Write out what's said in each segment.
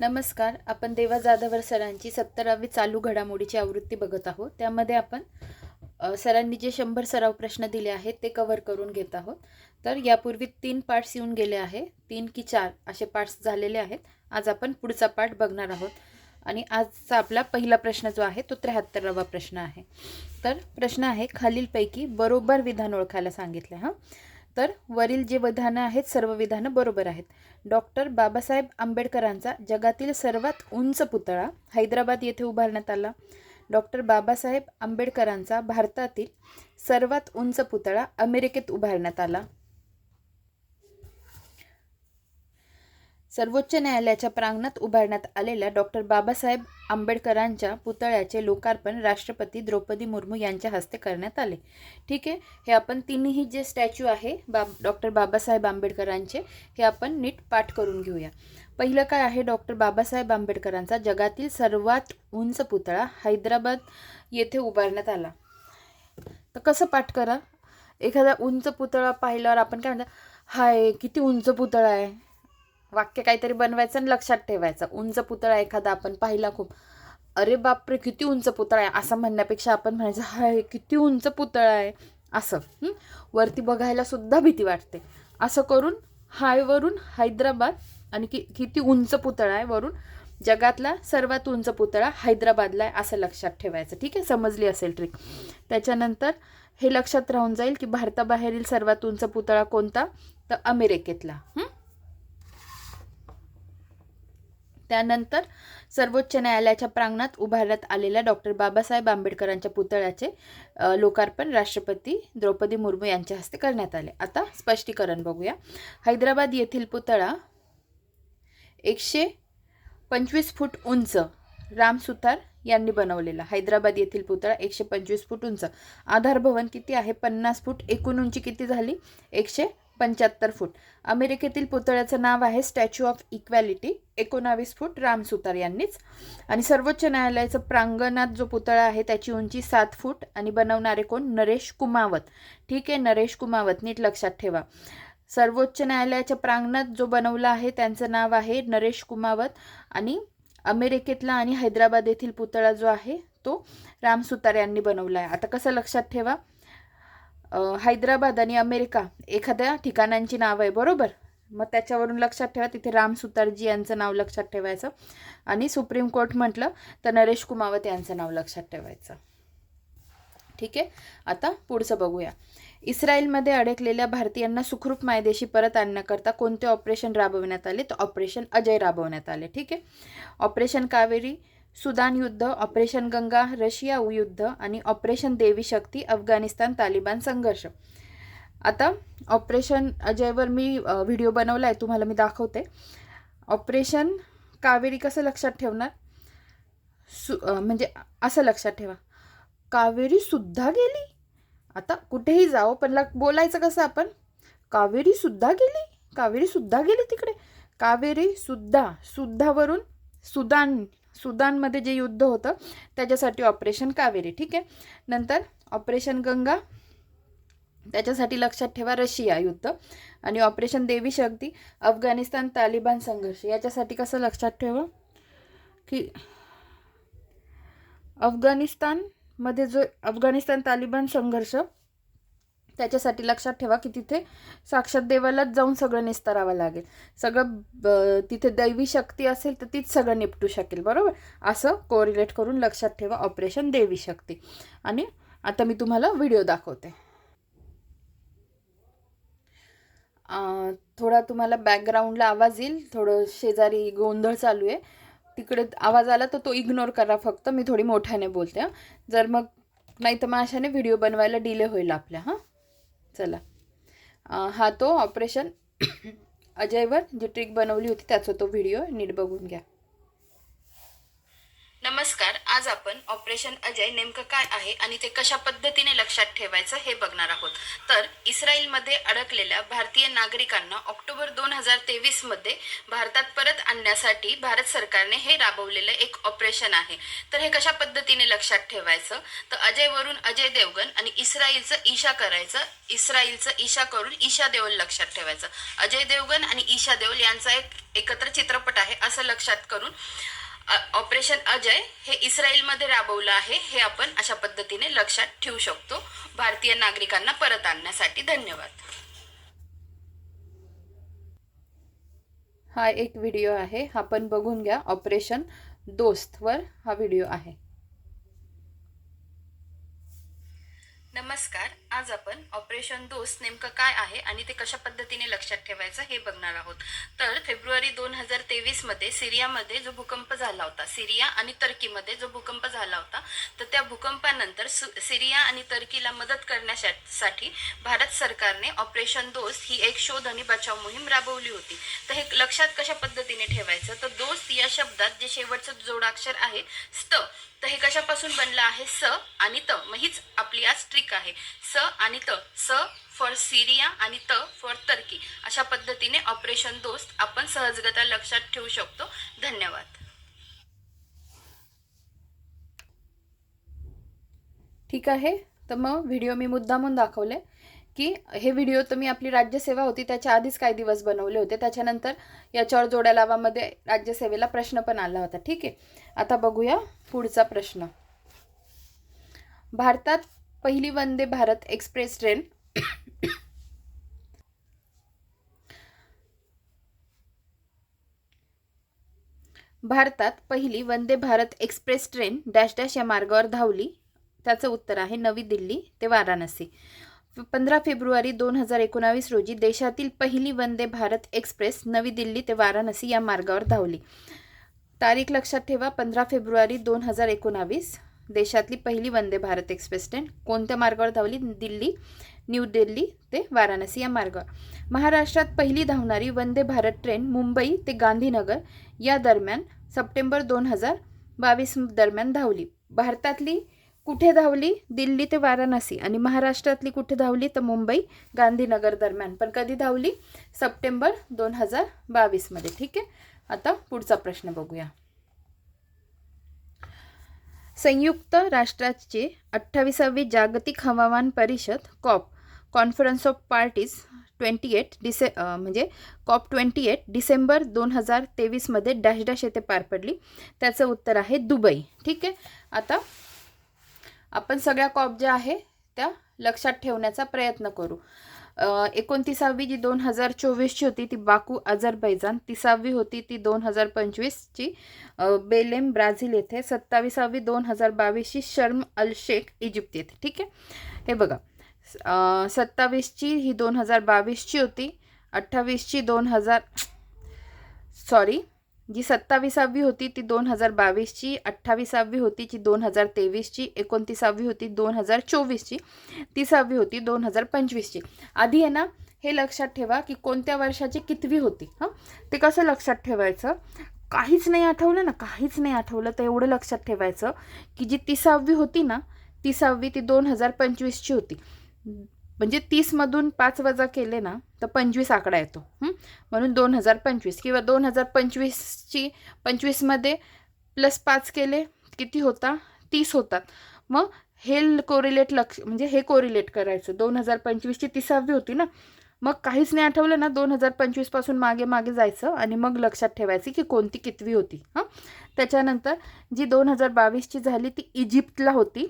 नमस्कार आपण देवा जाधवर सरांची सत्तरावी चालू घडामोडीची आवृत्ती बघत आहोत. त्यामध्ये आपण सरांनी जे शंभर सराव प्रश्न दिले आहेत ते कव्हर करून घेत आहोत. तर यापूर्वी तीन पार्ट्स येऊन गेले आहे. तीन की चार असे पार्ट्स झालेले आहेत. आज आपण पुढचा पार्ट बघणार आहोत. आणि आजचा आपला पहिला प्रश्न जो आहे तो त्र्याहत्तरावा प्रश्न आहे. तर प्रश्न आहे खालीलपैकी बरोबर विधान ओळखायला सांगितलं हां? तर वरील जे विधानं आहेत सर्व विधानं बरोबर आहेत. डॉक्टर बाबासाहेब आंबेडकरांचा जगातील सर्वात उंच पुतळा हैदराबाद येथे उभारण्यात आला. डॉक्टर बाबासाहेब आंबेडकरांचा भारतातील सर्वात उंच पुतळा अमेरिकेत उभारण्यात आला. सर्वोच्च न्यायालयाच्या प्रांगणात उभारण्यात आलेल्या डॉक्टर बाबासाहेब आंबेडकरांच्या पुतळ्याचे लोकार्पण राष्ट्रपती द्रौपदी मुर्मू यांच्या हस्ते करण्यात आले. ठीक आहे? हे आपण तिन्ही जे स्टॅच्यू आहे बाब डॉक्टर बाबासाहेब आंबेडकरांचे हे आपण नीट पाठ करून घेऊया. पहिलं काय आहे? डॉक्टर बाबासाहेब आंबेडकरांचा जगातील सर्वात उंच पुतळा हैदराबाद येथे उभारण्यात आला. तर कसं पाठ करा? एखादा उंच पुतळा पाहिल्यावर आपण काय म्हणतो हाय किती उंच पुतळा आहे. वाक्य काहीतरी बनवायचं आणि लक्षात ठेवायचं. उंच पुतळा एखादा आपण पाहिला खूप. अरे बापरे किती उंच पुतळा आहे. असं म्हणण्यापेक्षा आपण म्हणायचं हाय किती उंच पुतळा आहे. असं वरती बघायला सुद्धा भीती वाटते. असं करून हायवरून हैदराबाद आणि कि किती उंच पुतळा आहे वरून जगातला सर्वात उंच पुतळा हैदराबादला आहे असं लक्षात ठेवायचं. ठीक आहे? समजली असेल ट्रिक त्याच्यानंतर हे लक्षात राहून जाईल की भारताबाहेरील सर्वात उंच पुतळा कोणता? तर अमेरिकेतला हं? त्यानंतर सर्वोच्च न्यायालयाच्या प्रांगणात उभारण्यात आलेल्या डॉक्टर बाबासाहेब आंबेडकरांच्या पुतळ्याचे लोकार्पण राष्ट्रपती द्रौपदी मुर्मू यांच्या हस्ते करण्यात आले. आता स्पष्टीकरण बघूया. हैदराबाद येथील पुतळा एकशे पंचवीस फूट उंच रामसुतार यांनी बनवलेला. हैदराबाद येथील पुतळा एकशे पंचवीस फूट उंच. आधार भवन किती आहे? पन्नास फूट. एकूण उंची किती झाली? एकशे पंच्याहत्तर फूट. अमेरिकेतील पुतळ्याचं नाव आहे स्टॅच्यू ऑफ इक्वॅलिटी. एकोणावीस फूट रामसुतार यांनीच. आणि सर्वोच्च न्यायालयाचं प्रांगणात जो पुतळा आहे त्याची उंची सात फूट आणि बनवणारे कोण? नरेश कुमावत. ठीक आहे नरेश कुमावत नीट लक्षात ठेवा. सर्वोच्च न्यायालयाच्या प्रांगणात जो बनवला आहे त्यांचं नाव आहे नरेश कुमावत आणि अमेरिकेतला आणि हैदराबाद येथील पुतळा जो आहे तो रामसुतार यांनी बनवला आहे. आता कसं लक्षात ठेवा? हैदराबाद आणि अमेरिका एखाद्या ठिकाणांची नाव आहे बरोबर? मग त्याच्यावरून लक्षात ठेवा तिथे राम सुतारजी यांचं नाव लक्षात ठेवायचं आणि सुप्रीम कोर्ट म्हटलं तर नरेश कुमावत यांचं नाव लक्षात ठेवायचं. ठीक आहे? आता पुढचं बघूया. इस्रायलमध्ये अडकलेल्या भारतीयांना सुखरूप मायदेशी परत आणण्याकरता कोणते ऑपरेशन राबवण्यात आले? तर ऑपरेशन अजय राबवण्यात आले. ठीक आहे? ऑपरेशन कावेरी सुदान युद्ध ऑपरेशन गंगा रशिया युद्ध आणि ऑपरेशन देवी शक्ती अफगाणिस्तान तालिबान संघर्ष. आता ऑपरेशन अजयवर मी व्हिडिओ बनवला आहे तुम्हाला मी दाखवते. ऑपरेशन कावेरी कसं लक्षात ठेवणार? सु म्हणजे असं लक्षात ठेवा. कावेरी सुद्धा गेली? आता कुठेही जाओ पण ल बोलायचं कसं आपण? कावेरी सुद्धा गेली? कावेरी सुद्धा गेली तिकडे? कावेरी सुद्धा सुद्धावरून सुदान सुदानमध्ये जे युद्ध होतं त्याच्यासाठी ऑपरेशन कावेरी ठीक आहे? नंतर ऑपरेशन गंगा त्याच्यासाठी लक्षात ठेवा रशिया युद्ध आणि ऑपरेशन देवी शक्ती अफगाणिस्तान तालिबान संघर्ष याच्यासाठी कसं लक्षात ठेवा? की अफगाणिस्तानमध्ये जो अफगाणिस्तान तालिबान संघर्ष त्याच्यासाठी लक्षात ठेवा की तिथे साक्षात देवालाच जाऊन सगळं निस्तारावं लागेल. सगळं तिथे दैवी शक्ती असेल तर तीच सगळं निपटू शकेल बरोबर? असं कोरिलेट करून लक्षात ठेवा ऑपरेशन देवी शक्ती. आणि आता मी तुम्हाला व्हिडिओ दाखवते. थोडा तुम्हाला बॅकग्राऊंडला आवाज येईल थोडं शेजारी गोंधळ चालू आहे. तिकडे आवाज आला तर तो इग्नोर करा फक्त मी थोडी मोठ्याने बोलते जर मग नाही तर मग अशाने व्हिडिओ बनवायला डिले होईल आपल्या हां. चला. हा तो ऑपरेशन अजयवर जी ट्रिक बनवली होती त्याचा तो व्हिडिओ नीट बघून घ्या. नमस्कार आज आपण ऑपरेशन अजय नेमकं काय आहे आणि ते कशा पद्धतीने लक्षात ठेवायचं हे बघणार आहोत. तर इस्रायलमध्ये अडकलेल्या भारतीय नागरिकांना ऑक्टोबर दोन हजार तेवीसमध्ये भारतात परत आणण्यासाठी भारत सरकारने हे राबवलेलं एक ऑपरेशन आहे. तर हे कशा पद्धतीने लक्षात ठेवायचं? तर अजयवरून अजय देवगण आणि इस्रायलचं ईशा करायचं. इस्रायलचं ईशा करून ईशा देओल लक्षात ठेवायचं. अजय देवगण आणि ईशा देओल यांचा एक एकत्र चित्रपट आहे असं लक्षात करून ऑपरेशन अजय हे इस्रायलमध्ये राबवलं आहे हे आपण अशा पद्धतीने लक्षात ठेवू शकतो. भारतीय नागरिकांना परत आणण्यासाठी धन्यवाद. हा एक व्हिडिओ आहे. आपण बघून घ्या. ऑपरेशन दोस्तवर हा व्हिडिओ आहे. नमस्कार. आज आपण ऑपरेशन दोष नेमकं काय आहे आणि ते कशा पद्धतीने लक्षात ठेवायचं हे बघणार आहोत. तर फेब्रुवारी दोन हजार तेवीसमध्ये सिरियामध्ये जो भूकंप झाला होता सिरिया आणि टर्कीमध्ये जो भूकंप झाला होता तर त्या भूकंपानंतर सु- सिरिया आणि टर्कीला मदत करण्यासाठी भारत सरकारने ऑपरेशन दोस्त ही एक शोध आणि बचाव मोहीम राबवली होती. तर हे लक्षात कशा पद्धतीने ठेवायचं? तर दोस्त या शब्दात जे शेवटचं जोडाक्षर आहे स्त तर हे कशापासून बनलं आहे? स आणि त मग हीच आपली आज ट्रिक आहे. स आणि त स फॉर सिरिया आणि त फॉर टर्की अशा पद्धतीने ऑपरेशन दोस्त आपण सहजगता लक्षात ठेवू शकतो. धन्यवाद. ठीक आहे. तर मग व्हिडिओ मी मुद्दामून दाखवले की हे व्हिडिओ तुम्ही आपली राज्यसेवा होती त्याच्या आधीच काही दिवस बनवले होते. त्याच्यानंतर याच्यावर जोड्या लावामध्ये राज्यसेवेला प्रश्न पण आला होता. ठीक आहे. आता बघूया पुढचा प्रश्न. भारतात पहिली वंदे भारत एक्सप्रेस ट्रेन. भारतात पहिली Vande Bharat express train dash dash या मार्गावर धावली. त्याचं उत्तर आहे नवी दिल्ली ते वाराणसी. पंधरा फेब्रुवारी दोन हजार एकोणावीस रोजी देशातील पहिली वंदे भारत एक्सप्रेस नवी दिल्ली ते वाराणसी या मार्गावर धावली. तारीख लक्षात ठेवा पंधरा फेब्रुवारी दोन हजार एकोणावीस. देशातली पहिली वंदे भारत एक्सप्रेस ट्रेन कोणत्या मार्गावर धावली? दिल्ली न्यू दिल्ली ते वाराणसी या मार्गावर. महाराष्ट्रात पहिली धावणारी वंदे भारत ट्रेन मुंबई ते गांधीनगर या दरम्यान सप्टेंबर दोन हजार बावीस दरम्यान धावली. भारतातली कुठे धावली? दिल्ली ते वाराणसी आणि महाराष्ट्रातली कुठे धावली? तर मुंबई गांधीनगर दरम्यान. पण कधी धावली? सप्टेंबर दोन हजार बावीसमध्ये ठीक आहे? आता पुढचा प्रश्न बघूया. संयुक्त राष्ट्राचे अठ्ठावीसावी जागतिक हवामान परिषद COP conference of parties twenty eight डिसे म्हणजे कॉप ट्वेंटी एट डिसेंबर दोन हजार तेवीसमध्ये डॅश डॅश येथे पार पडली. त्याचं उत्तर आहे दुबई. ठीक आहे? आता आपण सगळ्या कॉप ज्या आहे त्या लक्षात ठेवण्याचा प्रयत्न करू. एकोणतीसावी जी दोन हजार चोवीसची होती ती बाकू अझरबैजान तिसावी होती ती दोन हजार पंचवीसची बेलेम ब्राझील येथे सत्तावीसावी दोन हजार बावीसची शर्म अल शेख इजिप्त येथे ठीक आहे? हे बघा सत्तावीसची ही दोन हजार बावीसची होती अठ्ठावीसची दोन हजार सॉरी जी सत्तावीसावी होती ती दोन हजार बावीसची अठ्ठावीसावी होती जी दोन हजार तेवीसची एकोणतीसावी होती दोन हजार चोवीसची तिसावी होती दोन हजार पंचवीसची. आधी आहे ना हे लक्षात ठेवा की कोणत्या वर्षाची कितवी होती हां? ते कसं लक्षात ठेवायचं? काहीच नाही आठवलं ना काहीच नाही आठवलं तर एवढं लक्षात ठेवायचं की जी तिसावी होती ना तिसावी ती दोन हजार पंचवीसची होती. म्हणजे तीसमधून पाच वजा केले ना तर पंचवीस आकडा येतो. म्हणून दोन हजार पंचवीस. किंवा दोन हजार पंचवीसची पंचवीसमध्ये प्लस पाच केले किती होता? तीस होतात. मग हे कोरिलेट लक्ष म्हणजे हे कोरिलेट करायचं. दोन हजार पंचवीसची तिसावी होती ना. मग काहीच नाही आठवलं ना दोन हजार पंचवीसपासून मागे मागे जायचं आणि मग लक्षात ठेवायची की कोणती कितवी होती. हां? त्याच्यानंतर जी दोन हजार बावीसची झाली ती इजिप्तला होती.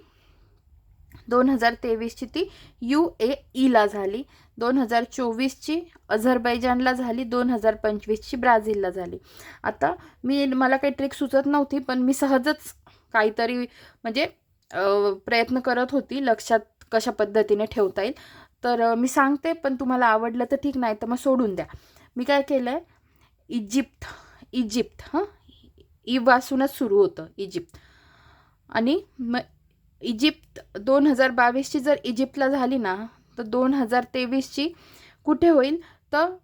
दोन हजार तेवीसची ती यू ए ईला झाली. दोन हजार चोवीसची अझरबैजानला झाली. दोन हजार पंचवीसची ब्राझीलला झाली. आता मी मला काही ट्रिक सुचत नव्हती पण मी सहजच काहीतरी म्हणजे प्रयत्न करत होती लक्षात कशा पद्धतीने ठेवता येईल. तर मी सांगते पण तुम्हाला आवडलं तर ठीक नाही तर मग सोडून द्या. मी काय केलं आहे इजिप्त इजिप्त हां? इवासूनच सुरू होतं इजिप्त. आणि मग इजिप्त दोन हजार बावीसची जर इजिप्तला झाली ना तर दोन हजार तेवीसची कुठे होईल? तर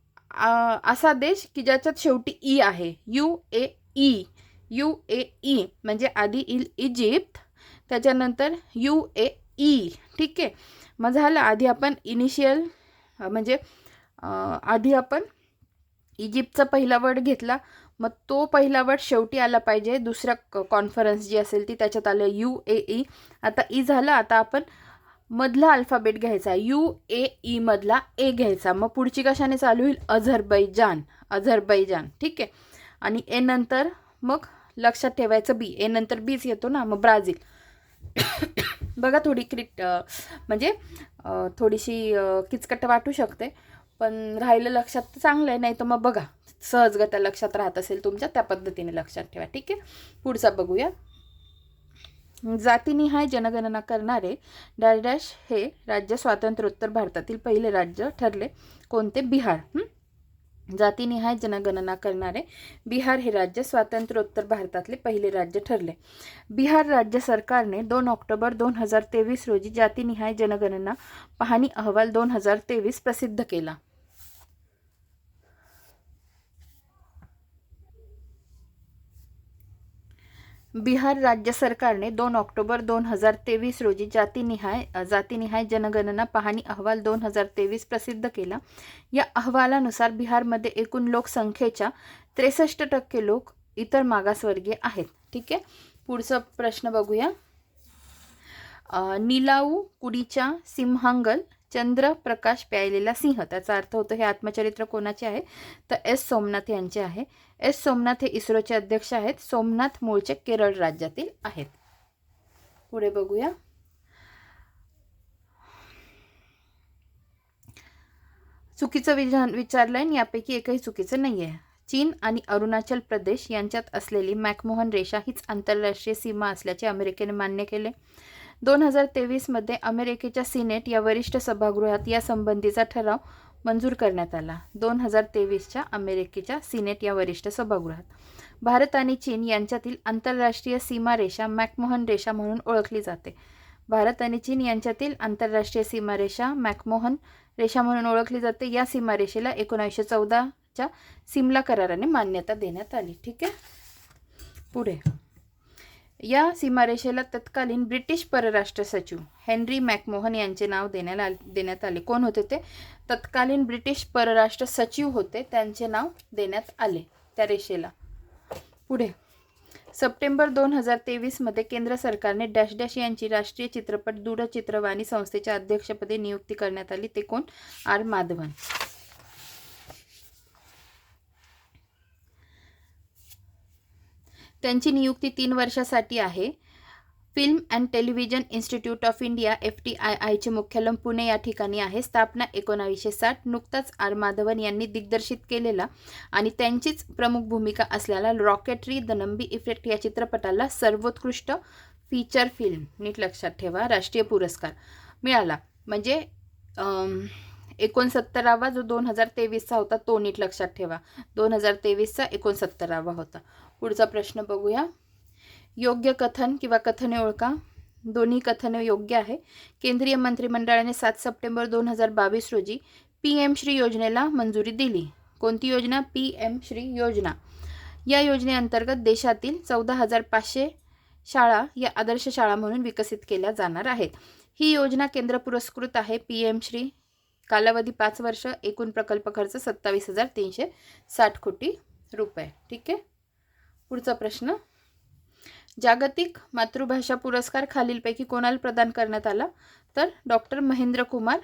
असा देश की ज्याच्यात शेवटी ई आहे. U A E. U A E म्हणजे आधी इल इजिप्त त्याच्यानंतर यू ए ई. ठीक आहे? मग झालं आधी आपण इनिशियल म्हणजे आधी आपण इजिप्तचा पहिला वर्ड घेतला. मग तो पहिला वर्ड शेवटी आला पाहिजे. दुसऱ्या क कॉन्फरन्स जी असेल ती त्याच्यात आलं यू ए ई आता ई झालं आता आपण मधला अल्फाबेट घ्यायचा. यू ए ई मधला ए घ्यायचा. मग पुढची कशाने चालू होईल? अझरबैजान अझरबैजान ठीक आहे? आणि ए नंतर मग लक्षात ठेवायचं बी ए नंतर बीच येतो ना मग ब्राझील. बघा थोडी क्रिट म्हणजे थोडीशी किचकट वाटू शकते. पण राहिलं लक्षात तर चांगलं आहे नाही तर मग बघा. सहजगत्या लक्षात राहत असेल तुमच्या त्या पद्धतीने लक्षात ठेवा ठीक आहे? पुढचा बघूया. जातीनिहाय जनगणना करणारे डॅश डॅश हे राज्य स्वातंत्र्योत्तर भारतातील पहिले राज्य ठरले. कोणते? बिहार. जातीनिहाय जनगणना करणारे बिहार हे राज्य स्वातंत्र्योत्तर भारतातले पहिले राज्य ठरले. बिहार राज्य सरकारने दोन ऑक्टोबर दोन हजार तेवीस रोजी जातीनिहाय जनगणना पाहणी अहवाल दोन हजार तेवीस प्रसिद्ध केला. बिहार राज्य सरकारने दोन ऑक्टोबर दोन हजार तेवीस रोजी जातीनिहाय जातीनिहाय जनगणना पाहणी अहवाल दोन हजार तेवीस प्रसिद्ध केला. या अहवालानुसार बिहारमध्ये एकूण लोकसंख्येच्या त्रेसष्ट टक्के लोक इतर मागासवर्गीय आहेत. ठीक आहे? पुढचा प्रश्न बघूया. नीलाऊ निलाऊ कुडीच्या चंद्र प्रकाश प्यायलेला सिंह त्याचा अर्थ होतो हे आत्मचरित्र कोणाचे आहे? तर एस. सोमनाथ यांचे आहे. एस. सोमनाथ हे इस्रोचे अध्यक्ष आहेत. सोमनाथ मूळचे केरळ राज्यातील आहेत. पुढे बघूया. चुकीचं विधान विचारलंय आणि यापैकी एकही चुकीचं नाही आहे चीन आणि अरुणाचल प्रदेश यांच्यात असलेली मॅकमोहन रेषा हीच आंतरराष्ट्रीय सीमा असल्याचे अमेरिकेने मान्य केले. दोन हजार तेवीसमध्ये अमेरिकेच्या सिनेट या वरिष्ठ सभागृहात या संबंधीचा ठराव मंजूर करण्यात आला. दोन हजार तेवीसच्या अमेरिकेच्या सिनेट या वरिष्ठ सभागृहात. भारत आणि चीन यांच्यातील आंतरराष्ट्रीय सीमारेषा मॅकमोहन रेषा म्हणून ओळखली जाते. भारत आणि चीन यांच्यातील आंतरराष्ट्रीय सीमारेषा मॅकमोहन रेषा म्हणून ओळखली जाते. या सीमारेषेला एकोणीसशे चौदाच्या सिमला कराराने मान्यता देण्यात आली. ठीक आहे? पुढे. या सीमारेषेला तत्कालीन ब्रिटिश परराष्ट्र सचिव हेनरी मॅकमोहन यांचे नाव देण्याला देण्यात आले. कोण होते ते? तत्कालीन ब्रिटिश परराष्ट्र सचिव होते. त्यांचे नाव देण्यात आले त्या रेषेला. पुढे. सप्टेंबर दोन हजार तेवीसमध्ये केंद्र सरकारने डॅश डॅश यांची राष्ट्रीय चित्रपट दूरचित्रवाणी संस्थेच्या अध्यक्षपदी नियुक्ती करण्यात आली. ते कोण? आर. माधवन. त्यांची नियुक्ती तीन वर्षासाठी आहे. Film and television institute of India F T I आयचे मुख्यालय पुणे या ठिकाणी आहे. स्थापना एकोणावीसशे साठ नुकताच आर माधवन यांनी दिग्दर्शित केलेला आणि त्यांचीच प्रमुख भूमिका असलेला रॉकेटरी द नंबी इफेक्ट या चित्रपटाला सर्वोत्कृष्ट फीचर फिल्म नीट लक्षात ठेवा राष्ट्रीय पुरस्कार मिळाला. म्हणजे एकोणसत्तरावा जो दोन हजार तेवीसचा होता तो नीट लक्षात ठेवा. दोन हजार तेवीसचा एकोणसत्तरावा होता. पुढचा प्रश्न बघूया. योग्य कथन किंवा कथने ओळखा. दोन्ही कथने योग्य आहे. केंद्रीय मंत्रिमंडळाने सात सप्टेंबर दोन हजार बावीस रोजी पी एम श्री योजनेला मंजुरी दिली. कोणती योजना? पी एम श्री योजना. या योजनेअंतर्गत देशातील चौदा हजार पाचशे शाळा या आदर्श शाळा म्हणून विकसित केल्या जाणार आहेत. ही योजना केंद्र पुरस्कृत आहे. पी एम श्री कालावधी पाच वर्ष एकूण प्रकल्प खर्च सत्तावीस हजार तीनशे साठ कोटी रुपये. ठीक आहे? पुढचा प्रश्न. जागतिक मातृभाषा पुरस्कार खालीलपैकी कोणाला प्रदान करण्यात आला? तर डॉक्टर महेंद्र कुमार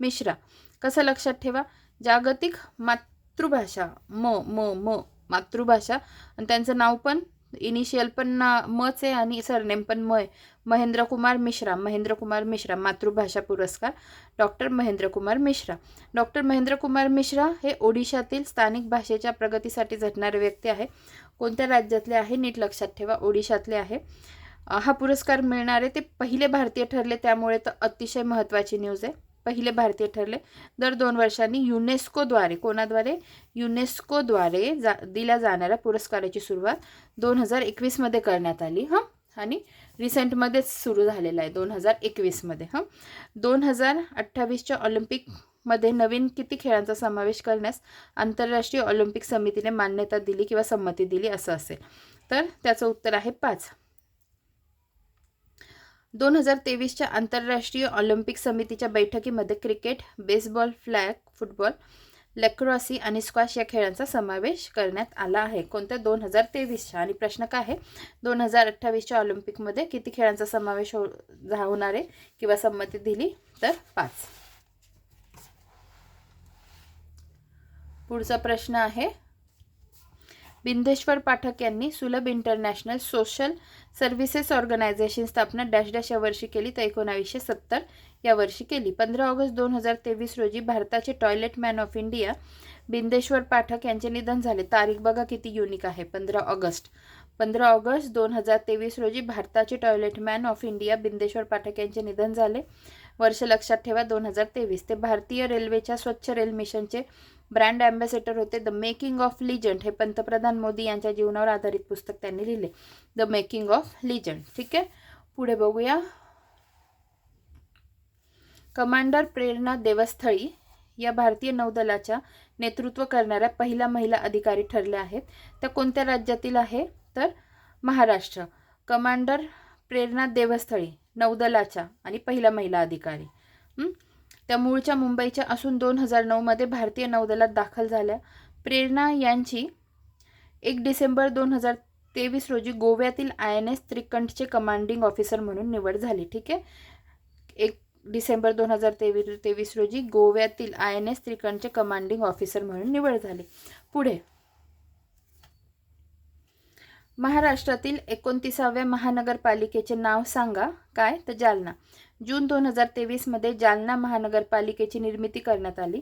मिश्रा. कसं लक्षात ठेवा? जागतिक मातृभाषा म म म मातृभाषा. आणि त्यांचं नाव पण इनिशियल पण ना मच आहे आणि सरनेम पण म आहे. महेंद्रकुमार मिश्रा महेंद्रकुमार मिश्रा मातृभाषा पुरस्कार डॉक्टर महेंद्रकुमार मिश्रा. डॉक्टर महेंद्रकुमार मिश्रा हे ओडिशातील स्थानिक भाषेच्या प्रगतीसाठी झटणारे व्यक्ती आहे कोणत्या राज्यातले आहे नीट लक्षात ठेवा ओडिशातले आहे. हा पुरस्कार मिळणारे ते पहिले भारतीय ठरले त्यामुळे तर अतिशय महत्त्वाची न्यूज आहे. पहिले भारतीय ठरले. दर दोन वर्षांनी युनेस्कोद्वारे कोणाद्वारे? युनेस्कोद्वारे जा दिल्या जाणाऱ्या पुरस्काराची सुरुवात दोन हजार एकवीसमध्ये करण्यात आली हां? आणि रिसेंटमध्येच सुरू झालेला आहे दोन हजार एकवीसमध्ये हां? दोन हजार अठ्ठावीसच्या ऑलिम्पिकमध्ये नवीन किती खेळांचा समावेश करण्यास आंतरराष्ट्रीय ऑलिम्पिक समितीने मान्यता दिली किंवा संमती दिली असं असेल. तर त्याचं उत्तर आहे पाच. दोन हजार तेवीसच्या आंतरराष्ट्रीय ऑलिम्पिक समितीच्या बैठकीमध्ये cricket baseball flag football lacrosse आणि स्क्वॅश या खेळांचा समावेश करण्यात आला आहे. कोणत्या दोन हजार तेवीसच्या आणि प्रश्न काय आहे? दोन हजार अठ्ठावीसच्या ऑलिम्पिकमध्ये किती खेळांचा समावेश हो होणार आहे? किंवा संमती दिली तर पाच. पुढचा प्रश्न आहे. बिंदेश्वर पाठक यांनी Sulabh international social services organisation स्थापना डॅश डॅश या वर्षी केली तर एकोणावीसशे सत्तर या वर्षी केली. पंधरा ऑगस्ट दोन हजार तेवीस रोजी भारताचे toilet man of India Bindeshwar Pathak यांचे निधन झाले. तारीख बघा किती युनिक आहे. पंधरा ऑगस्ट. पंधरा ऑगस्ट दोन हजार तेवीस रोजी भारताचे toilet man of India Bindeshwar Pathak यांचे निधन झाले. वर्ष लक्षात ठेवा दोन हजार तेवीस ते भारतीय रेल्वेच्या स्वच्छ रेल मिशनचे ब्रँड अँबॅसेडर होते. द मेकिंग ऑफ लिजंड हे पंतप्रधान मोदी यांच्या जीवनावर आधारित पुस्तक त्यांनी लिहिले. The making of legend. ठीक आहे? पुढे बघूया. कमांडर प्रेरणा देवस्थळी या भारतीय नौदलाच्या नेतृत्व करणाऱ्या पहिल्या महिला अधिकारी ठरल्या आहेत. त्या कोणत्या राज्यातील आहे? तर महाराष्ट्र. कमांडर प्रेरणा देवस्थळी नौदलाच्या आणि पहिल्या महिला अधिकारी. त्या मूळच्या मुंबईच्या असून दोन हजार नऊमध्ये भारतीय नौदलात दाखल झाल्या. प्रेरणा यांची एक डिसेंबर दोन हजार तेवीस रोजी गोव्यातील आय एन एस त्रिकंठचे कमांडिंग ऑफिसर म्हणून निवड झाली. ठीक आहे? डिसेंबर दोन हजार तेवीस तेवीस रोजी गोव्यातील आय एन एस त्रिकंडचे कमांडिंग ऑफिसर म्हणून निवड झाली. पुढे. महाराष्ट्रातील एकोणतीसाव्या महानगरपालिकेचे नाव सांगा. काय? तर जालना. जून दोन हजार तेवीसमध्ये जालना महानगरपालिकेची निर्मिती करण्यात आली.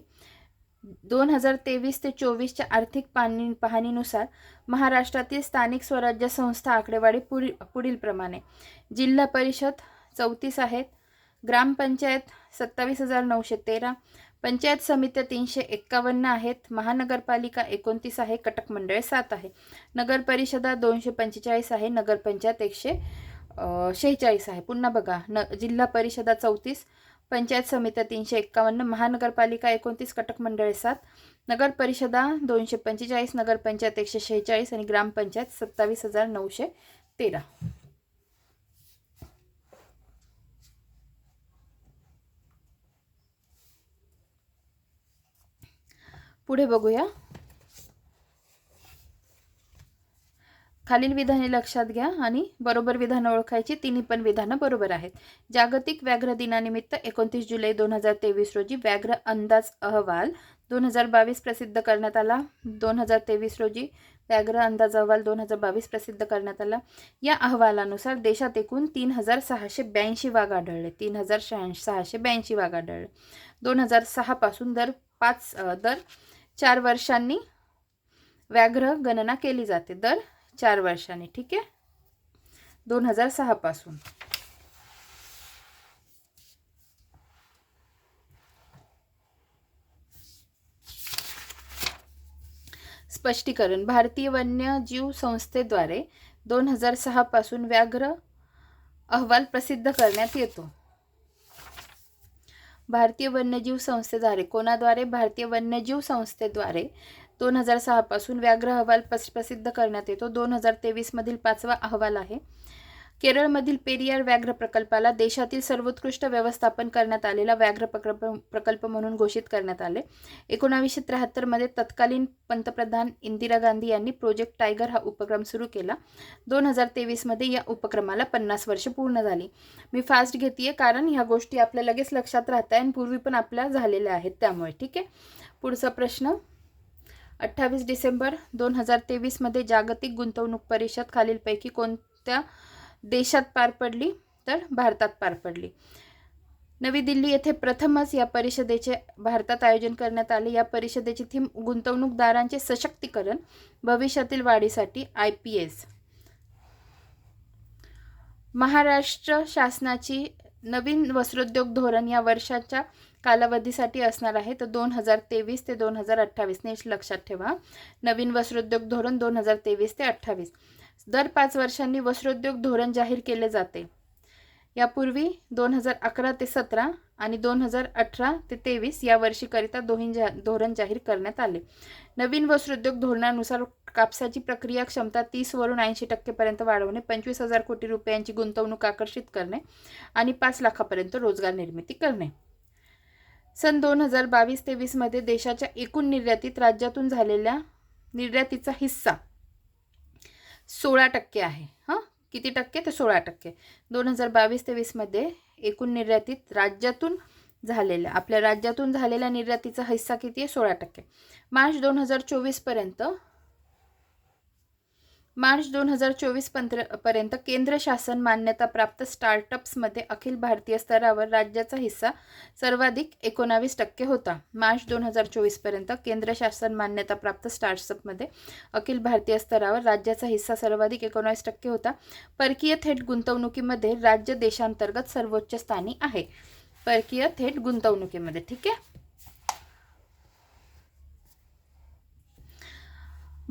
दोन हजार तेवीस ते चोवीसच्या आर्थिक पाणी पाहणीनुसार महाराष्ट्रातील स्थानिक स्वराज्य संस्था आकडेवारी पुढील पुढीलप्रमाणे जिल्हा परिषद चौतीस आहेत. ग्रामपंचायत सत्तावीस हजार नऊशे तेरा पंचायत समित्या तीनशे एक्कावन्न आहेत महानगरपालिका एकोणतीस आहे कटक मंडळ सात आहे. नगर परिषदा दोनशे पंचेचाळीस आहे नगरपंचायत एकशे शेहेचाळीस आहे. पुन्हा बघा न जिल्हा परिषदा चौतीस पंचायत समित्या तीनशे एक्कावन्न महानगरपालिका एकोणतीस कटक मंडळे सात नगर परिषदा दोनशे पंचेचाळीस नगरपंचायत एकशे शेहेचाळीस आणि ग्रामपंचायत सत्तावीस हजार नऊशे तेरा. पुढे बघूया. खालील विधाने लक्षात घ्या आणि बरोबर विधानं ओळखायची तिन्ही पण विधानं बरोबर आहेत. जागतिक व्याघ्र दिनानिमित्त एकोणतीस जुलै दोन हजार तेवीस रोजी व्याघ्र अंदाज अहवाल दोन हजार बावीस प्रसिद्ध करण्यात आला. दोन हजार तेवीस रोजी व्याघ्र अंदाज अहवाल दोन हजार बावीस प्रसिद्ध करण्यात आला. या अहवालानुसार देशात एकूण तीन हजार सहाशे ब्याऐंशी वाघ आढळले. तीन हजार शहाऐंशी सहाशे ब्याऐंशी वाघ आढळले. दोन हजार सहापासून दर पाच दर चार वर्षांनी व्याघ्र गणना केली जाते. दर चार वर्षांनी ठीक आहे? दोन हजार सहापासून स्पष्टीकरण. भारतीय वन्यजीव संस्थेद्वारे दोन हजार सहापासून व्याघ्र अहवाल प्रसिद्ध करण्यात येतो. भारतीय वन्यजीव संस्थेद्वारे कोणाद्वारे? भारतीय वन्यजीव संस्थेद्वारे दोन हजार सहापासून व्याघ्र अहवाल पस प्रसिद्ध करण्यात येतो. दोन हजार तेवीसमधील पाचवा अहवाल आहे. केरळमधील पेरियार व्याघ्र प्रकल्पाला देशातील सर्वोत्कृष्ट व्यवस्थापन करण्यात आलेला व्याघ्र प्रकल्प प्रकल्प म्हणून घोषित करण्यात आले. एकोणावीसशे त्र्याहत्तरमध्ये तत्कालीन पंतप्रधान इंदिरा गांधी यांनी प्रोजेक्ट टायगर हा उपक्रम सुरू केला. दोन हजार तेवीसमध्ये या उपक्रमाला पन्नास वर्ष पूर्ण झाली. मी फास्ट घेते कारण ह्या गोष्टी आपल्या लगेच लक्षात राहत आहे आणि पूर्वी पण आपल्या झालेल्या आहेत त्यामुळे ठीक आहे? पुढचा प्रश्न. अठ्ठावीस डिसेंबर दोन हजार तेवीसमध्ये जागतिक गुंतवणूक परिषद खालीलपैकी कोणत्या देशात पार पडली तर भारतात पार पडली. नवी दिल्ली येथे प्रथमच या परिषदेचे भारतात आयोजन करण्यात आले. या परिषदेची थीम गुंतवणूकदारांचे सशक्तीकरण भविष्यातील वाढीसाठी आय पी एस. महाराष्ट्र शासनाची नवीन वस्त्रोद्योग धोरण या वर्षाच्या कालावधीसाठी असणार आहे. तर दोन हजार तेवीस ते दोन हजार अठ्ठावीस नेक्स्ट लक्षात ठेवा. नवीन वस्त्रोद्योग धोरण दोन हजार तेवीस ते अठ्ठावीस. दर पाच वर्षांनी वस्त्रोद्योग धोरण जाहीर केले जाते. यापूर्वी दोन हजार अकरा ते सतरा आणि दोन हजार अठरा ते तेवीस या वर्षीकरिता दोहीन जा धोरण जाहीर करण्यात आले. नवीन वस्त्रोद्योग धोरणानुसार कापसाची प्रक्रिया क्षमता तीसवरून ऐंशी टक्केपर्यंत वाढवणे पंचवीस हजार कोटी रुपयांची गुंतवणूक आकर्षित करणे आणि पाच लाखापर्यंत रोजगार निर्मिती करणे. सन दोन हजार बावीस तेवीसमध्ये देशाच्या एकूण निर्यातीत राज्यातून झालेल्या निर्यातीचा हिस्सा सोळा टक्के आहे. हां? किती टक्के? तर सोळा टक्के. दोन हजार बावीस तेवीसमध्ये एकूण निर्यातीत राज्यातून झालेल्या आपल्या राज्यातून झालेल्या निर्यातीचा हिस्सा किती आहे? सोळा टक्के. मार्च दोन हजार चोवीसपर्यंत मार्च दोन हजार चोवीस पंत्र पर्यंत केंद्र शासन मान्यताप्राप्त स्टार्टअप्समध्ये अखिल भारतीय स्तरावर राज्याचा हिस्सा सर्वाधिक एकोणावीस टक्के होता. मार्च दोन हजार चोवीसपर्यंत केंद्र शासन मान्यताप्राप्त स्टार्टअपमध्ये अखिल भारतीय स्तरावर राज्याचा हिस्सा सर्वाधिक एकोणावीस टक्के होता. परकीय थेट गुंतवणुकीमध्ये राज्य देशांतर्गत सर्वोच्च स्थानी आहे. परकीय थेट गुंतवणुकीमध्ये ठीक आहे?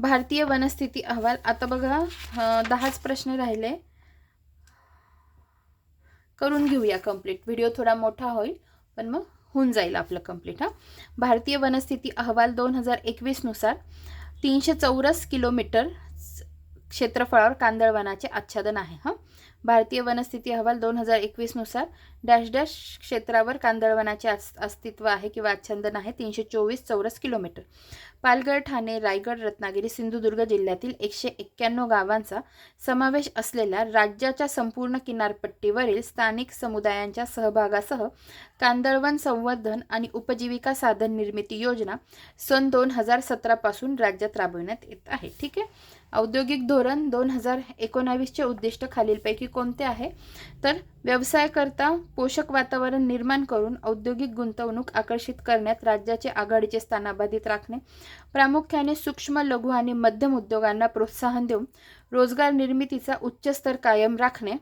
भारतीय वनस्थिती अहवाल. आता बघा दहाच प्रश्न राहिले. करून घेऊया कंप्लीट व्हिडिओ थोडा मोठा होईल पण मग होऊन जाईल आपलं कंप्लीट हां. भारतीय वनस्थिती अहवाल दोन हजार एकवीसनुसार तीनशे चौरस किलोमीटर क्षेत्रफळावर कांदळवनाचे आच्छादन आहे हां. भारतीय वनस्थिती अहवाल दोन हजार एकवीसनुसार डॅश डॅश क्षेत्रावर कांदळवनाचे अस्तित्व आहे किंवा आच्छादन आहे तीनशे चोवीस चौरस किलोमीटर. पालघर ठाणे रायगड रत्नागिरी सिंधुदुर्ग जिल्ह्यातील एकशे एक्क्याण्णव गावांचा समावेश असलेल्या राज्याच्या संपूर्ण किनारपट्टीवरील स्थानिक समुदायांच्या सहभागासह कांदळवन संवर्धन आणि उपजीविका साधन निर्मिती योजना सन दोन हजार सतरापासून राज्यात राबविण्यात येत आहे. ठीक आहे? औद्योगिक धोरण दोन हजार एकोणावीसचे उद्दिष्ट खालीलपैकी कोणते आहे? तर व्यवसायाकरता पोषक वातावरण निर्माण करून औद्योगिक गुंतवणूक आकर्षित करण्यात राज्याचे आघाडीचे स्थान अबाधित राखणे प्रामुख्याने सूक्ष्म लघु आणि मध्यम उद्योगांना प्रोत्साहन देऊन रोजगार निर्मितीचा उच्च स्तर कायम राखणे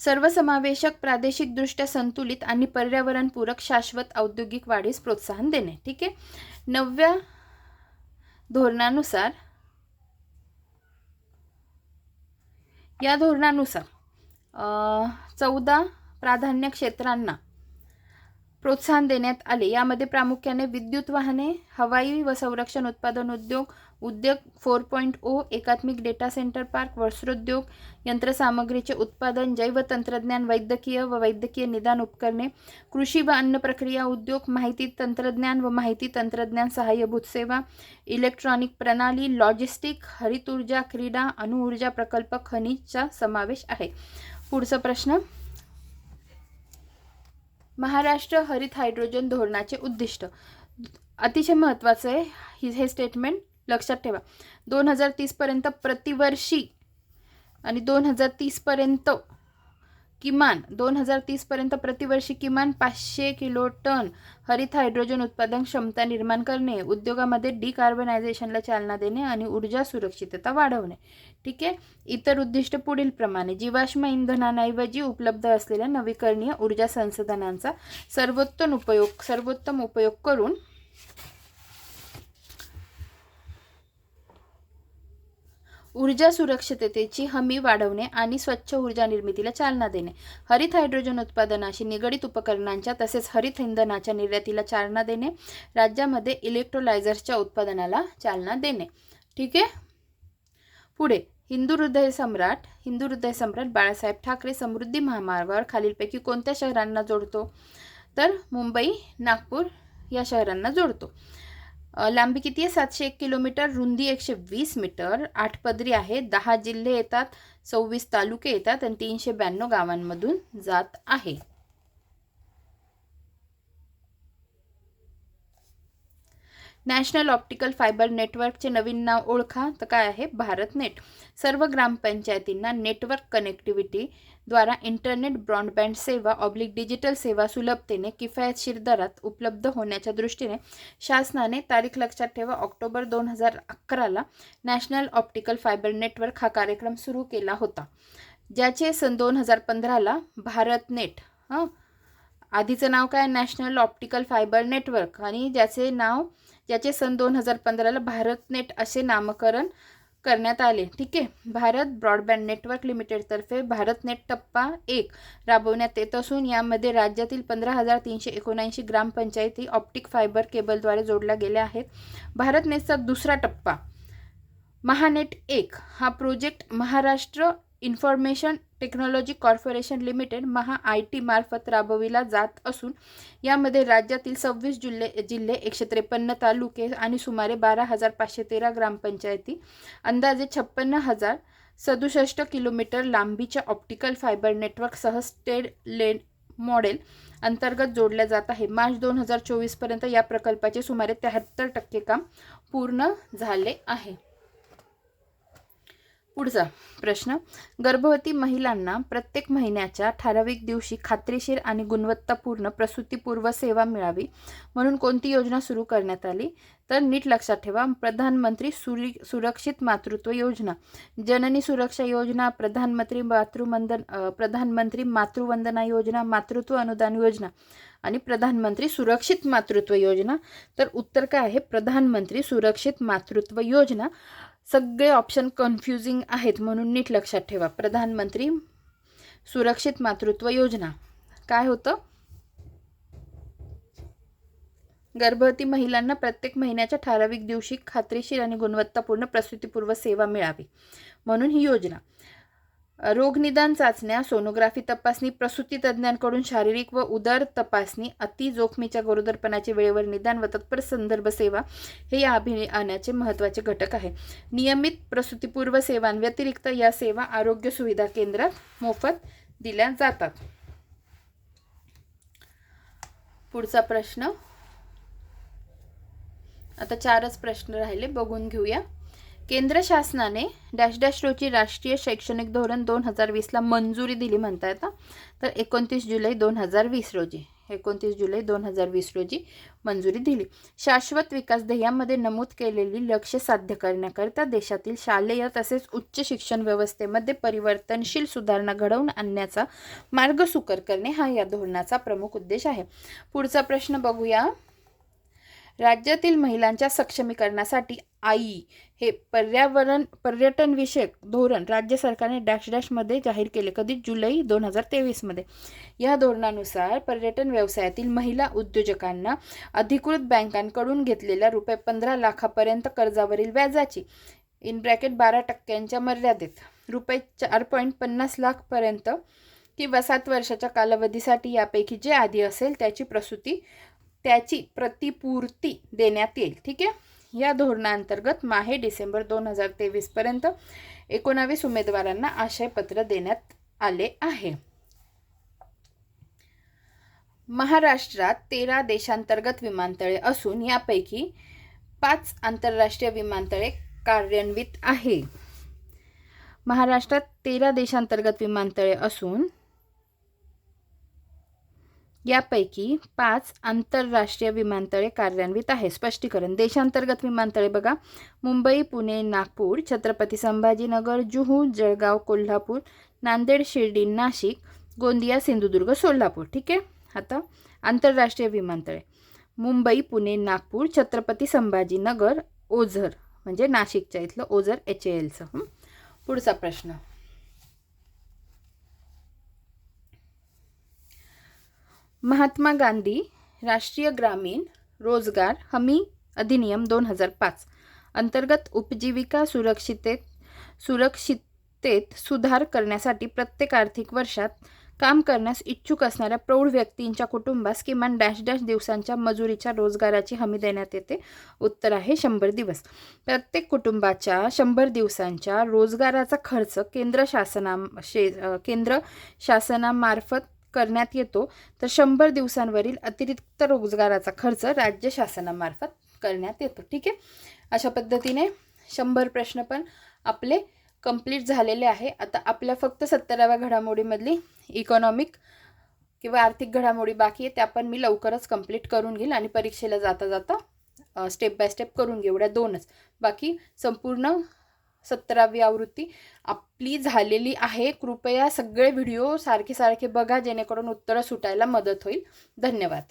सर्वसमावेशक प्रादेशिकदृष्ट्या संतुलित आणि पर्यावरणपूरक शाश्वत औद्योगिक वाढीस प्रोत्साहन देणे. ठीक आहे? नवव्या धोरणानुसार या धोरणानुसार चौदा प्राधान्य क्षेत्रांना प्रोत्साहन देण्यात आले. यामध्ये प्रामुख्याने विद्युत वाहने हवाई व संरक्षण उत्पादन उद्योग उद्योग फोर पॉईंट ओ एकात्मिक डेटा सेंटर पार्क वस्त्रोद्योग यंत्रसामग्रीचे उत्पादन जैव तंत्रज्ञान वैद्यकीय व वैद्यकीय निदान उपकरणे कृषी व अन्न प्रक्रिया उद्योग माहिती तंत्रज्ञान व माहिती तंत्रज्ञान सहाय्यभूत सेवा इलेक्ट्रॉनिक प्रणाली लॉजिस्टिक हरित ऊर्जा क्रीडा अणुऊर्जा प्रकल्प खनिजचा समावेश आहे. पुढचा प्रश्न. महाराष्ट्र हरित हायड्रोजन धोरणाचे उद्दिष्ट. अतिशय महत्त्वाचं आहे. हे स्टेटमेंट लक्षात ठेवा. दोन हजार तीसपर्यंत प्रतिवर्षी आणि दोन हजार तीसपर्यंत किमान दोन हजार तीसपर्यंत प्रतिवर्षी किमान पाचशे किलो टन हरित हायड्रोजन उत्पादन क्षमता निर्माण करणे उद्योगामध्ये डिकार्बनायझेशनला चालना देणे आणि ऊर्जा सुरक्षितता वाढवणे. ठीक आहे? इतर उद्दिष्ट पुढीलप्रमाणे जीवाश्म इंधनांऐवजी उपलब्ध असलेल्या नवीकरणीय ऊर्जा संसाधनांचा सर्वोत्तम उपयोग सर्वोत्तम उपयोग करून ऊर्जा सुरक्षिततेची हमी वाढवणे आणि स्वच्छ ऊर्जा निर्मितीला चालना देणे. हरित हायड्रोजन उत्पादनाशी निगडित उपकरणांच्या तसेच हरित इंधनाच्या निर्यातीला चालना देणे. राज्यामध्ये इलेक्ट्रोलायझर्सच्या उत्पादनाला चालना देणे. ठीक आहे? पुढे. हिंदू हृदय सम्राट हिंदू हृदय सम्राट बाळासाहेब ठाकरे समृद्धी महामार्गावर खालीलपैकी कोणत्या शहरांना जोडतो? तर मुंबई नागपूर या शहरांना जोडतो. लांबी किती आहे? सातशे एक किलोमीटर रुंदी एकशे वीस मीटर आठ पदरी आहे दहा जिल्हे येतात सव्वीस तालुके येतात आणि तीनशे ब्याण्णव गावांमधून जात आहे. नॅशनल ऑप्टिकल फायबर नेटवर्कचे नवीन नाव ओळखा तर काय आहे? भारत नेट सर्व ग्रामपंचायतींना नेटवर्क कनेक्टिव्हिटी द्वारा इंटरनेट ब्रॉडबँड सेवा ऑब्लिक डिजिटल सेवा सुलभतेने किफायतशीर दरात उपलब्ध होण्याच्या दृष्टीने शासनाने तारीख लक्षात ठेवा ऑक्टोबर दोन हजार अकराला नॅशनल ऑप्टिकल फायबर नेटवर्क हा कार्यक्रम सुरू केला होता ज्याचे सन दोन हजार पंधराला भारत नेट हां? आधीचं नाव काय? National optical fibre network. आणि ज्याचे नाव याचे सन दोन हजार पंधराला भारत नेट असे नामकरण करण्यात आले. ठीक आहे? भारत ब्रॉडबँड नेटवर्क लिमिटेडतर्फे भारतनेट टप्पा एक राबवण्यात येत असून यामध्ये राज्यातील पंधरा हजार तीनशे एकोणऐंशी ग्रामपंचायती ऑप्टिक फायबर केबलद्वारे जोडल्या गेल्या आहेत. भारतनेटचा दुसरा टप्पा महानेट एक. हा project Maharashtra information technology corporation limited Maha I T मार्फत राबविला जात असून यामध्ये राज्यातील सव्वीस जिल्हे जिल्हे एकशे त्रेपन्न तालुके आणि सुमारे बारा हजार पाचशे तेरा ग्रामपंचायती अंदाजे छप्पन्न हजार सदुसष्ट किलोमीटर लांबीच्या ऑप्टिकल फायबर नेटवर्कसह स्टेड लेन मॉडेल अंतर्गत जोडल्या जात आहे. मार्च दोन हजार चोवीसपर्यंत या प्रकल्पाचे सुमारे त्र्याहत्तर टक्के काम पूर्ण झाले आहे. पुढचा प्रश्न. गर्भवती महिलांना प्रत्येक महिन्याच्या ठराविक दिवशी खात्रीशीर आणि गुणवत्तापूर्ण प्रसूतीपूर्व सेवा मिळावी म्हणून कोणती योजना सुरू करण्यात आली? तर नीट लक्षात ठेवा प्रधानमंत्री सुरी सुरक्षित मातृत्व योजना. जननी सुरक्षा योजना प्रधानमंत्री मातृवंदन प्रधानमंत्री मातृवंदना योजना मातृत्व अनुदान योजना आणि प्रधानमंत्री सुरक्षित मातृत्व योजना. तर उत्तर काय आहे? प्रधानमंत्री सुरक्षित मातृत्व योजना. सगळे ऑप्शन कन्फ्युजिंग आहेत म्हणून नीट लक्षात ठेवा. प्रधानमंत्री सुरक्षित मातृत्व योजना. काय होतं? गर्भवती महिलांना प्रत्येक महिन्याच्या ठराविक दिवशी खात्रीशीर आणि गुणवत्तापूर्ण प्रसूतीपूर्व सेवा मिळावी. म्हणून ही योजना. रोगनिदान चाचण्या सोनोग्राफी तपासणी प्रसूती तज्ज्ञांकडून शारीरिक व उदर तपासणी अति जोखमीच्या गरोदरपणाचे वेळेवर निदान व तत्पर संदर्भ सेवा हे या अभियानाचे महत्त्वाचे घटक आहे. नियमित प्रसूतीपूर्व सेवांव्यतिरिक्त या सेवा आरोग्य सुविधा केंद्रात मोफत दिल्या जातात. पुढचा प्रश्न. आता चारच प्रश्न राहिले बघून घेऊया. केंद्र शासनाने डॅश डॅश रोजी राष्ट्रीय शैक्षणिक धोरण दोन हजार वीसला मंजुरी दिली म्हणता येतं तर एकोणतीस जुलै दोन हजार वीस रोजी एकोणतीस जुलै दोन हजार वीस रोजी मंजुरी दिली. शाश्वत विकास ध्येयामध्ये नमूद केलेली लक्ष्य साध्य करण्याकरिता देशातील शालेय तसेच उच्च शिक्षण व्यवस्थेमध्ये परिवर्तनशील सुधारणा घडवून आणण्याचा मार्ग सुकर करणे हा या धोरणाचा प्रमुख उद्देश आहे. पुढचा प्रश्न बघूया. राज्यातील महिलांच्या सक्षमीकरणासाठी आई हे पर्यावरण पर्यटनविषयक धोरण राज्य सरकारने डॅश डॅशमध्ये जाहीर केले. कधी? जुलै दोन हजार तेवीसमध्ये. या धोरणानुसार पर्यटन व्यवसायातील महिला उद्योजकांना अधिकृत बँकांकडून घेतलेल्या रुपये पंधरा लाखापर्यंत कर्जावरील व्याजाची इन ब्रॅकेट बारा टक्क्यांच्या मर्यादेत रुपये चार पॉईंट पन्नास लाखपर्यंत किंवा सात वर्षाच्या कालावधीसाठी यापैकी जे आधी असेल त्याची प्रसूती त्याची प्रतिपूर्ती देण्यात येईल. ठीक आहे? या धोरणांतर्गत माहे डिसेंबर दोन हजार तेवीसपर्यंत एकोणावीस उमेदवारांना आशयपत्र देण्यात आले आहे. महाराष्ट्रात तेरा देशांतर्गत विमानतळे असून यापैकी पाच आंतरराष्ट्रीय विमानतळे कार्यान्वित आहे. महाराष्ट्रात तेरा देशांतर्गत विमानतळे असून यापैकी पाच आंतरराष्ट्रीय विमानतळे कार्यान्वित आहे स्पष्टीकरण देशांतर्गत विमानतळे बघा. मुंबई पुणे नागपूर छत्रपती संभाजीनगर जुहू जळगाव कोल्हापूर नांदेड शिर्डी नाशिक गोंदिया सिंधुदुर्ग सोलापूर. ठीक आहे? आता आंतरराष्ट्रीय विमानतळे. मुंबई पुणे नागपूर छत्रपती संभाजीनगर ओझर. म्हणजे नाशिकच्या इथलं ओझर एच ए एलचं. पुढचा प्रश्न. महात्मा गांधी राष्ट्रीय ग्रामीण रोजगार हमी अधिनियम दोन हजार पाच अंतर्गत उपजीविका सुरक्षितेत सुरक्षिततेत सुधार करण्यासाठी प्रत्येक आर्थिक वर्षात काम करण्यास इच्छुक असणाऱ्या प्रौढ व्यक्तींच्या कुटुंबास किमान डॅश डॅश दिवसांच्या मजुरीच्या रोजगाराची हमी देण्यात येते. उत्तर आहे शंभर दिवस. प्रत्येक कुटुंबाच्या शंभर दिवसांच्या रोजगाराचा खर्च केंद्र शासना शे केंद्र शासनामार्फत करण्यात येतो तर शंभर दिवसांवरील अतिरिक्त रोजगाराचा खर्च राज्य शासनामार्फत करण्यात येतो. ठीक आहे? अशा पद्धतीने शंभर प्रश्न पण आपले कंप्लीट झालेले आहे. आता आपल्या फक्त सत्तराव्या घडामोडीमधली इकॉनॉमिक किंवा आर्थिक घडामोडी बाकी आहे त्या पण मी लवकरच कंप्लीट करून घेईल आणि परीक्षेला जाता जाता स्टेप बाय स्टेप करून घेऊ. एवढ्या दोनच. बाकी संपूर्ण सत्तरावी आवृत्ती आपली झालेली आहे. कृपया सगळे व्हिडिओ सारखे सारखे बघा जेणेकरून उत्तरं सुटायला मदत होईल. धन्यवाद.